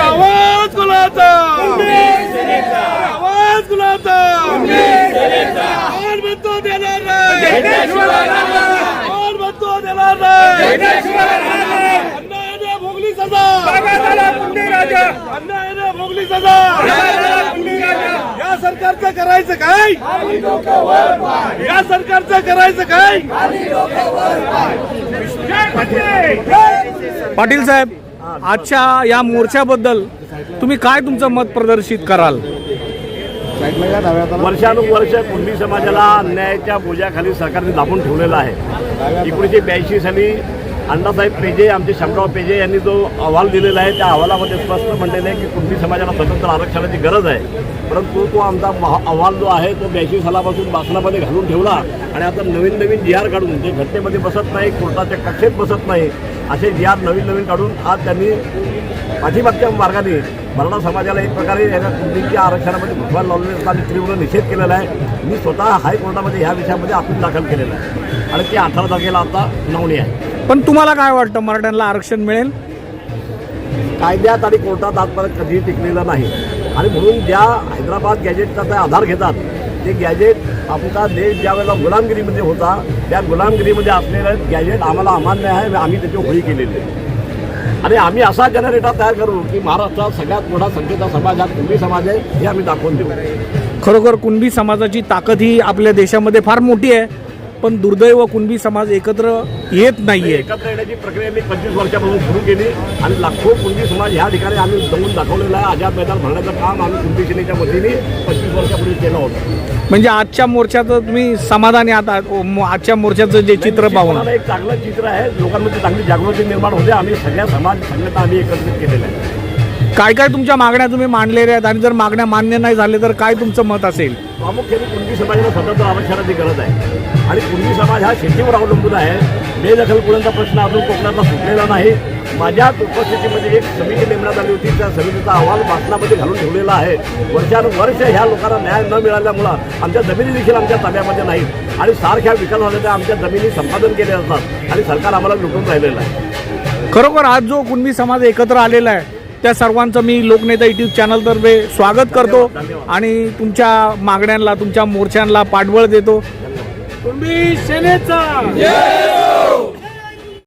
आवाज कुणाचा आवाज कुणाचा कोण म्हणतो देणार नाही कोण म्हणतो देणार नाही अन्यायाने भोगली सजा। अन्यायाने भोगली सजा। सरकारचं करायचं काय? या सरकारचं करायचं काय? पाटील साहेब आजच्या या मोर्चाबद्दल तुम्ही काय तुमचं मत प्रदर्शित कराल? वर्षानुवर्ष कुणबी समाजाला अन्यायाच्या बोजाखाली सरकारने दाबून ठेवलेला आहे. एकोणीसशे ब्याऐंशी साली अण्णासाहेब पेजे आमचे शामराव पेजे यांनी जो अहवाल दिलेला आहे त्या अहवालामध्ये स्पष्ट म्हटलेलं आहे की कुणबी समाजाला स्वतंत्र आरक्षणाची गरज आहे. परंतु तो आमचा महा- अहवाल जो आहे तो ब्याऐंशी सालापासून बासनामध्ये घालून ठेवला आणि आता नवीन नवीन जी आर काढून जे घटनेमध्ये बसत नाही कोर्टाच्या कक्षेत बसत नाही असे जी आर नवीन नवीन काढून आज त्यांनी पाठीमागच्या मार्गाने मराठा समाजाला एक प्रकारे या कुंडीच्या आरक्षणामध्ये घुसवायला लावलेलं असता. आणि तीव्र निषेध केलेला आहे. मी स्वतः हायकोर्टामध्ये ह्या विषयामध्ये अपील दाखल केलेलं आहे. आणि ते अठरा तारखेला आता सुनावणी आहे. पण तुम्हाला काय वाटतं मराठ्यांना आरक्षण मिळेल? कायद्यात आणि कोर्टात आजपर्यंत कधीही टिकलेलं नाही. आणि म्हणून ज्या हैदराबाद गॅजेटचा ते आधार घेतात ते गॅजेट आमचा देश ज्या वेळेला गुलामगिरीमध्ये होता त्या गुलामगिरीमध्ये असलेलं गॅजेट आम्हाला अमान्य आहे आम्ही त्याची होळी केलेली आहे. आणि आम्ही असा जनरेटर तयार करू की महाराष्ट्रात सगळ्यात मोठा संख्येचा समाज हा कुणबी समाज आहे हे आम्ही दाखवून देऊ. खरोखर कुणबी समाजाची ताकद ही आपल्या देशामध्ये फार मोठी आहे. पण दुर्दैव कुणबी समाज एकत्र येत नाहीये. एकत्र येण्याची प्रक्रिया मी पंचवीस वर्षापासून सुरू केली आणि लाखो कुणबी समाज ह्या ठिकाणी आम्ही जमून दाखवलेला आहे. आझाद मैदान भरण्याचं काम आम्ही कुणबी सेनेच्या वतीने पंचवीस वर्षापूर्वी केलं होतं. म्हणजे आजच्या मोर्चाचं तुम्ही समाधानी आता? आजच्या मोर्चाचं जे चित्र पाहून. एक चांगलं चित्र आहे. लोकांमध्ये चांगली जागृती निर्माण होते. आम्ही सगळ्या समाज संघटना आम्ही एकत्रित केलेल्या आहे. काय काय तुमच्या मागण्या तुम्ही मांडलेल्या आहेत? आणि जर मागण्या मान्य नाही झाले तर काय तुमचं मत असेल? प्रामुख्याने कुणबी समाजाला स्वतंत्र आरक्षणाची गरज आहे. आणि कुणबी समाज हा शेतीवर अवलंबून आहे. बेदखलपुरांचा प्रश्न अजून कोकणातला सुटलेला नाही. माझ्याच उपस्थितीमध्ये एक समिती नेमण्यात आली होती. त्या समितीचा अहवाल भाषणामध्ये घालून ठेवलेला आहे. वर्षानुवर्ष ह्या लोकांना न्याय न मिळाल्यामुळं आमच्या जमिनी देखील आमच्या ताब्यामध्ये नाहीत. आणि सारख्या विकास झालेल्या आमच्या जमिनी संपादन केल्या जातात. आणि सरकार आम्हाला लुटून राहिलेलं आहे. खरोखर आज जो कुणबी समाज एकत्र आलेला आहे त्या सर्वांचं मी लोकनेता युट्यूब चॅनलतर्फे स्वागत करतो आणि तुमच्या मागण्यांना तुमच्या मोर्चांना पाठबळ देतो. कुणबी सेनेचा!